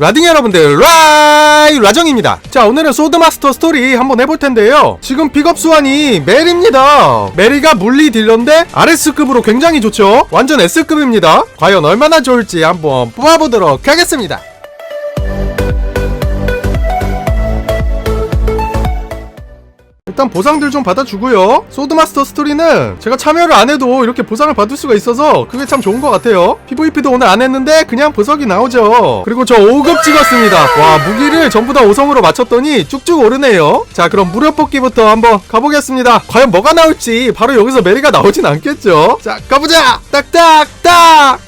라딩 여러분들 라이 라정입니다. 자 오늘은 소드마스터 스토리 한번 해볼 텐데요. 지금 픽업 수완이 멜입니다. 멜이가 물리 딜러인데 RS급으로 굉장히 좋죠? 완전 S급입니다. 과연 얼마나 좋을지 한번 뽑아보도록 하겠습니다 일단 보상들 좀 받아주고요. 소드마스터 스토리는 제가 참여를 안 해도 이렇게 보상을 받을 수가 있어서 그게 참 좋은 것 같아요. PVP도 오늘 안 했는데 그냥 보석이 나오죠. 그리고 저 5급 찍었습니다. 와 무기를 전부 다 5성으로 맞췄더니 쭉쭉 오르네요. 자 그럼 무료 뽑기부터 한번 가보겠습니다. 과연 뭐가 나올지 바로 여기서 메리가 나오진 않겠죠. 자 가보자. 딱딱딱.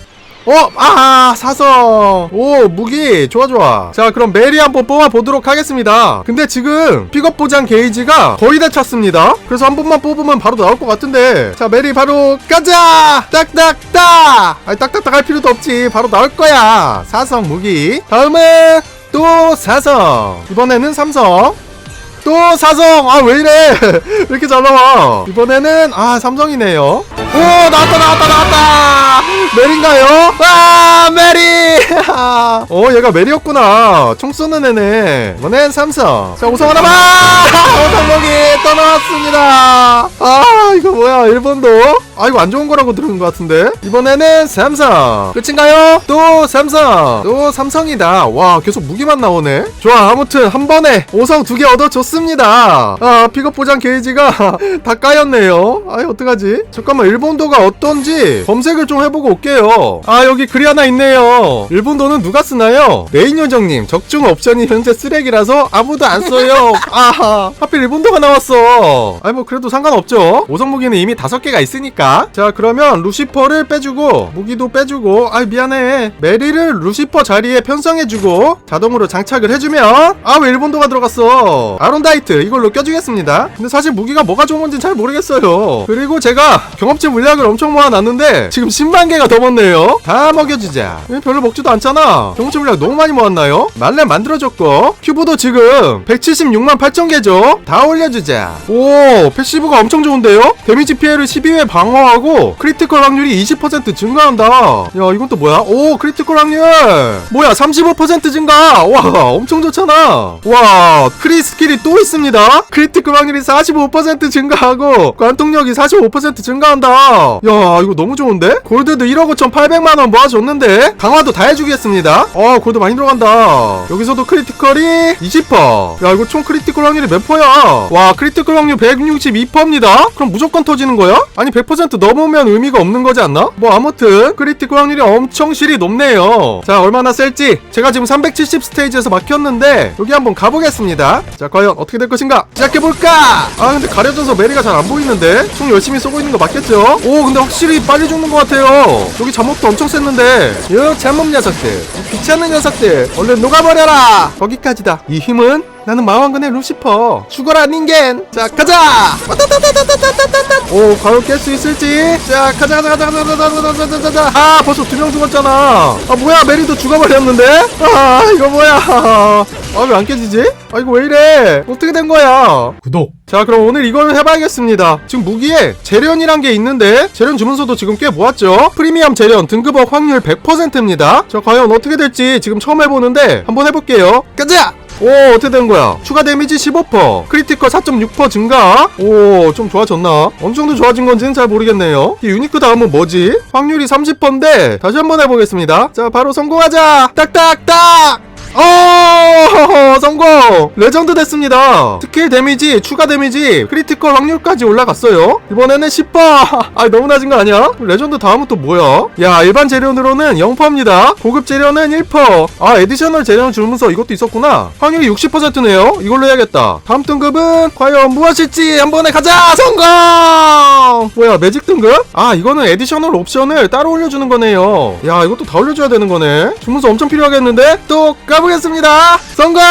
어, 아, 사성. 오, 무기. 좋아, 좋아. 자, 그럼 메리 한번 뽑아보도록 하겠습니다. 근데 지금 픽업 보장 게이지가 거의 다 찼습니다. 그래서 한 번만 뽑으면 바로 나올 것 같은데. 자, 메리 바로 가자! 딱딱딱! 아니, 딱딱딱 할 필요도 없지. 바로 나올 거야. 사성 무기. 다음은 또 사성. 이번에는 삼성. 또 사성 아 왜 이래? 왜 이렇게 잘 나와? 이번에는 아 삼성이네요. 오 나왔다 나왔다 나왔다. 메리인가요? 아 메리! 어 얘가 메리였구나. 총 쏘는 애네. 이번엔 삼성. 자 우성 하나만 오성목이 또 나왔습니다. 아 이거 뭐야 일본도 아 이거 안 좋은 거라고 들은 것 같은데? 이번에는 삼성. 끝인가요? 또 삼성. 또 삼성이다. 와 계속 무기만 나오네. 좋아 아무튼 한 번에 오성 두 개 얻어줬습니다. 아 픽업 보장 게이지가 다 까였네요. 아이 어떡하지? 잠깐만 일본도가 어떤지 검색을 좀 해보고 올게요. 아 여기 글이 하나 있네요. 일본도는 누가 쓰나요? 레인 요정님 적중 옵션이 현재 쓰레기라서 아무도 안 써요. 아하 하필 일본도가 나왔어. 아이 뭐 그래도 상관없죠. 오성 무기는 이미 다섯 개가 있으니까 자 그러면 루시퍼를 빼주고 무기도 빼주고 아 미안해. 메리를 루시퍼 자리에 편성해주고 자동으로 장착을 해주면 아 왜 일본도가 들어갔어. 아론다이트 이걸로 껴주겠습니다. 근데 사실 무기가 뭐가 좋은 건지 잘 모르겠어요. 그리고 제가 경험치 물약을 엄청 모아놨는데 지금 10만 개가 더 먹네요. 다 먹여주자. 왜 별로 먹지도 않잖아. 경험치 물약 너무 많이 모았나요? 말레 만들어줬고 큐브도 지금 176만 8천 개죠? 다 올려주자. 오 패시브가 엄청 좋은데요? 데미지 피해를 12회 방어 하고 크리티컬 확률이 20% 증가한다 야 이건 또 뭐야? 오 크리티컬 확률 뭐야 35% 증가 와 엄청 좋잖아 와 크리 스킬이 또 있습니다 크리티컬 확률이 45% 증가하고 관통력이 45% 증가한다 야 이거 너무 좋은데? 골드도 1억 5,800만원 모아줬는데 강화도 다 해주겠습니다 어 골드 많이 들어간다 여기서도 크리티컬이 20%. 야, 이거 총 크리티컬 확률이 몇 퍼야? 와, 크리티컬 확률 162%입니다? 그럼 무조건 터지는 거야? 아니, 100% 넘으면 의미가 없는 거지 않나? 뭐, 아무튼, 크리티컬 확률이 엄청 실이 높네요. 자, 얼마나 셀지. 제가 지금 370 스테이지에서 막혔는데, 여기 한번 가보겠습니다. 자, 과연 어떻게 될 것인가? 시작해볼까? 아, 근데 가려져서 메리가 잘 안 보이는데? 총 열심히 쏘고 있는 거 맞겠죠? 오, 근데 확실히 빨리 죽는 것 같아요. 여기 잠옷도 엄청 셌는데, 여, 잠옷 녀석들. 귀찮은 녀석들. 얼른 녹아버려라! 거기까지다. 이 힘은 나는 마왕근의 루시퍼. 죽어라, 닌겐! 자, 가자! 오, 과연 깰 수 있을지? 자, 가자, 가자, 가자, 가자, 가자, 가자, 가자, 가자, 가자. 아, 벌써 두 명 죽었잖아. 아, 뭐야, 메리도 죽어버렸는데? 아, 이거 뭐야. 아, 왜 안 깨지지? 아, 이거 왜 이래? 어떻게 된 거야? 구독. 자 그럼 오늘 이걸 해봐야겠습니다 지금 무기에 재련이란 게 있는데 재련 주문서도 지금 꽤 모았죠 프리미엄 재련 등급업 확률 100%입니다 자 과연 어떻게 될지 지금 처음 해보는데 한번 해볼게요 가자! 오 어떻게 된 거야? 추가 데미지 15% 크리티컬 4.6% 증가? 오 좀 좋아졌나? 어느 정도 좋아진 건지는 잘 모르겠네요. 이 유니크 다음은 뭐지? 확률이 30%인데 다시 한번 해보겠습니다. 자 바로 성공하자! 딱딱딱 어 성공! 레전드 됐습니다. 스킬 데미지 추가 데미지 크리티컬 확률까지 올라갔어요. 이번에는 10% 아 너무 낮은 거 아니야? 레전드 다음은 또 뭐야? 야 일반 재련으로는 0%입니다. 고급 재련은 1%아 에디셔널 재련 주문서. 이것도 있었구나. 확률이 60%네요. 이걸로 해야겠다. 다음 등급은 과연 무엇일지 한 번에 가자! 성공! 뭐야 매직 등급? 아 이거는 에디셔널 옵션을 따로 올려주는 거네요. 야 이것도 다 올려줘야 되는 거네. 주문서 엄청 필요하겠는데? 또 가보겠습니다. 성공!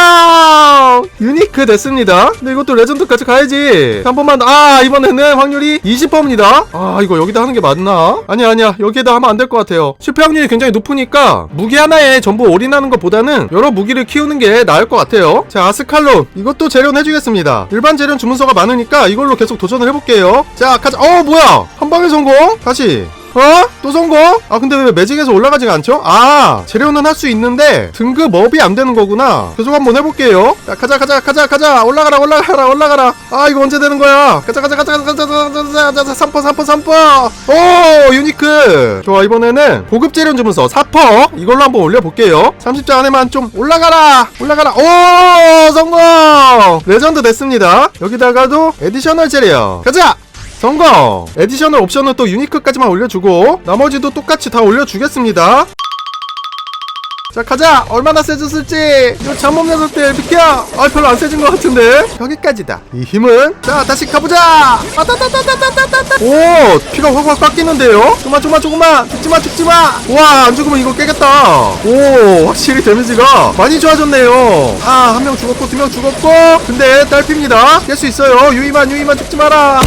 유니크 됐습니다. 근데 이것도 레전드까지 가야지. 한 번만 아 이번에는 확률이 20%입니다. 아 이거 여기다 하는 게 맞나? 아니야 아니야. 여기에다 하면 안 될 것 같아요. 실패 확률이 굉장히 높으니까 무기 하나에 전부 올인하는 것보다는 여러 무기를 키우는 게 나을 것 같아요. 자 아스칼론. 이것도 재련 해 주겠습니다. 일반 재련 주문서가 많으니까 이걸로 계속 도전을 해볼게요. 자 가자. 어 뭐야! 한 방에 성공? 다시 어? 또 성공? 아 근데 왜 매직에서 올라가지가 않죠? 아 재료는 할 수 있는데 등급 업이 안 되는 거구나. 계속 한번 해볼게요. 야 가자 가자 가자 가자. 올라가라 올라가라 올라가라. 아 이거 언제 되는 거야? 가자 가자 가자 가자 가자 가자 가자 3퍼 3퍼 3퍼. 오 유니크. 좋아 이번에는 고급 재료는 주면서 4퍼. 이걸로 한번 올려볼게요. 30자 안에만 좀 올라가라 올라가라. 오 성공! 레전드 됐습니다. 여기다가도 에디셔널 재료. 가자! 성공! 에디셔널 옵션은 또 유니크까지만 올려주고 나머지도 똑같이 다 올려주겠습니다. 자 가자! 얼마나 세졌을지! 이거 잠못 녀석들 비켜! 아 별로 안 세진 것 같은데? 여기까지다. 이 힘은? 자 다시 가보자! 아따따따따따따따 오! 피가 확확 깎이는데요? 조금만 조금만 조금만! 죽지마 죽지마! 와안 죽으면 이거 깨겠다! 오 확실히 데미지가 많이 좋아졌네요. 아 한 명 죽었고 두 명 죽었고! 근데 딸피입니다. 깰 수 있어요. 유이만 유이만 죽지 마라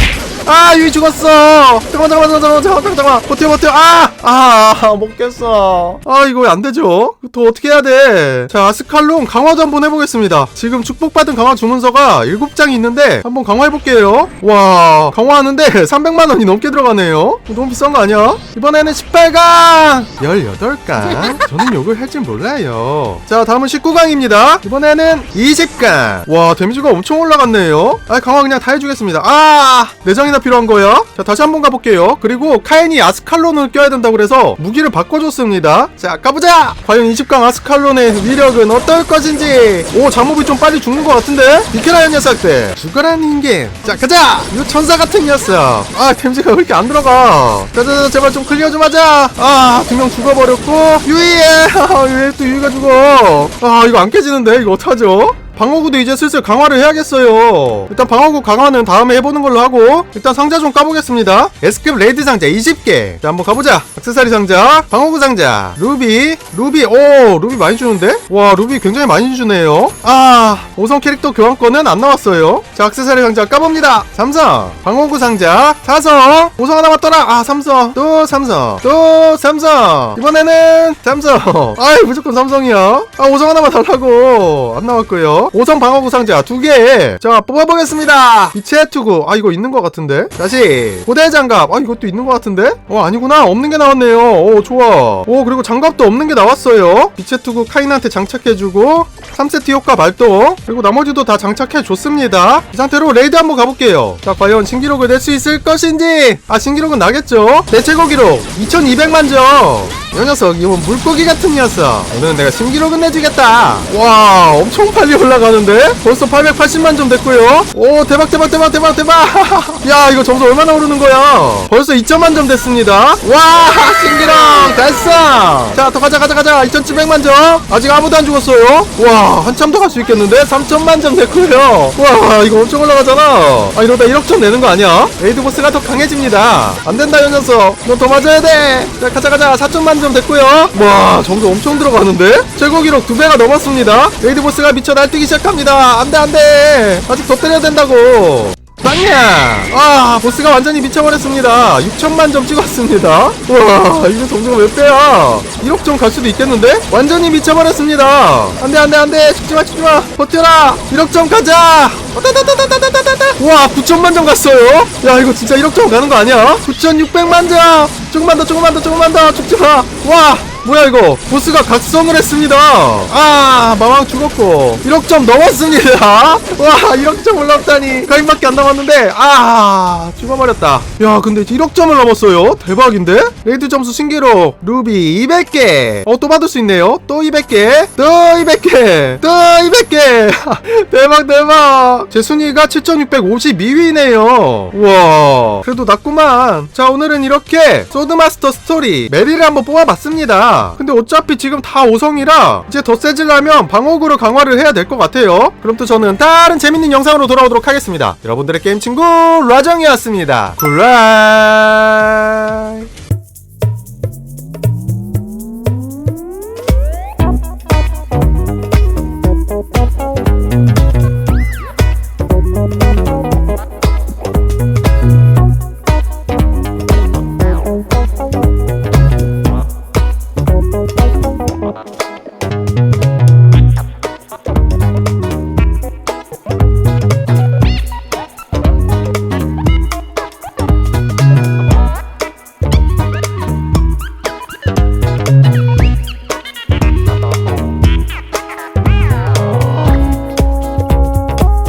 아 유이 죽었어. 잠깐만 잠깐만 잠깐만 잠깐만 잠깐만 버텨 버텨. 아아못 깼어. 아 이거 왜안 되죠? 더 어떻게 해야 돼자 아스칼론 강화도 한번 해보겠습니다. 지금 축복받은 강화 주문서가 7장이 있는데 한번 강화해볼게요. 와 강화하는데 300만원이 넘게 들어가네요. 너무 비싼 거 아니야? 이번에는 18강! 18강? 저는 욕을 할 줄 몰라요. 자 다음은 19강입니다. 이번에는 20강. 와 데미지가 엄청 올라갔네요. 아 강화 그냥 다 해주겠습니다. 아 내장이나 필요한 거야 자 다시 한번 가볼게요. 그리고 카인이 아스칼론을 껴야 된다고 그래서 무기를 바꿔줬습니다. 자 가보자! 과연 20강 아스칼론의 위력은 어떨 것인지. 오 잠몹이 좀 빨리 죽는 것 같은데? 비켜라 이 녀석들 죽어라 인간 자 가자! 이 천사 같은 녀석. 아 데미지가 왜 이렇게 안 들어가? 자자자 제발 좀 클리어 좀 하자. 아두 명 죽어버렸고. 유이에 왜또 유이가 죽어? 아 이거 안 깨지는데? 이거 어떡하죠 방어구도 이제 슬슬 강화를 해야겠어요. 일단 방어구 강화는 다음에 해보는 걸로 하고 일단 상자 좀 까보겠습니다. 에스캡 레이드 상자 20개. 자 한번 가보자. 액세서리 상자, 방어구 상자, 루비, 루비. 오 루비 많이 주는데? 와 루비 굉장히 많이 주네요. 아 5성 캐릭터 교환권은 안 나왔어요. 자 액세서리 상자 까봅니다. 삼성, 방어구 상자, 사성, 5성 하나 맞더라. 아 삼성, 또 삼성, 또 삼성. 이번에는 삼성. 아이 무조건 삼성이야. 아 5성 하나만 달라고 안 나왔고요. 5성 방어구 상자 두 개. 자 뽑아보겠습니다. 이체 투구. 아 이거 있는 것 같은데. 다시 고대 장갑. 아 이것도 있는 것 같은데. 어 아니구나. 없는 게 나왔네요. 오 좋아. 오 그리고 장갑도 없는 게 나왔어요. 이체 투구 카인한테 장착해주고 3세트 효과 발동. 그리고 나머지도 다 장착해줬습니다. 이 상태로 레이드 한번 가볼게요. 자 과연 신기록을 낼 수 있을 것인지. 아 신기록은 나겠죠. 내 최고 기록 2200만 점. 이 녀석 이거 물고기 같은 녀석 오늘은 내가 신기록은 내주겠다 와 엄청 빨리 올라가 는데? 벌써 880만 점 됐고요. 오 대박 대박 대박 대박 대박. 야 이거 점수 얼마나 오르는 거야? 벌써 2천만 점 됐습니다. 와 신기록 달성 자더 가자 가자 가자. 2700만 점. 아직 아무도 안 죽었어요. 와 한참 더 갈 수 있겠는데? 3천만 점 됐고요. 와 이거 엄청 올라가잖아. 아 이러다 1억 점 내는 거 아니야? 레이드 보스가 더 강해집니다. 안 된다 이 녀석. 너더 맞아야 돼 자 가자 가자. 4천만 점 됐고요. 와 점수 엄청 들어가는데? 최고 기록 두 배가 넘었습니다. 레이드 보스가 미쳐 날뛰기 시작합니다. 안돼 안돼. 아직 더 때려야 된다고. 빵야 아 보스가 완전히 미쳐버렸습니다. 6천만 점 찍었습니다. 와 이제 점점 몇 배야? 1억 점 갈 수도 있겠는데? 완전히 미쳐버렸습니다. 안돼 안돼 안돼. 죽지마 죽지마. 버텨라. 1억 점 가자. 와 9천만 점 갔어요? 야 이거 진짜 1억 점 가는 거 아니야? 9,600만 점. 조금만 더 조금만 더 조금만 더. 죽지마. 와. 뭐야 이거? 보스가 각성을 했습니다. 아 마왕 죽었고. 1억 점 넘었습니다. 와 1억 점 올랐다니. 가인밖에 안 남았는데 아 죽어버렸다. 야 근데 1억 점을 넘었어요? 대박인데? 레이드 점수 신기록 루비 200개. 어 또 받을 수 있네요. 또 200개. 또 200개. 또 200개. 대박 대박. 제 순위가 7652위네요. 우와. 그래도 낮구만. 자 오늘은 이렇게 소드마스터 스토리 메리를 한번 뽑아봤습니다 근데 어차피 지금 다 5성이라 이제 더 세지려면 방어구를 강화를 해야 될 것 같아요. 그럼 또 저는 다른 재밌는 영상으로 돌아오도록 하겠습니다. 여러분들의 게임 친구 라정이었습니다. 굿라이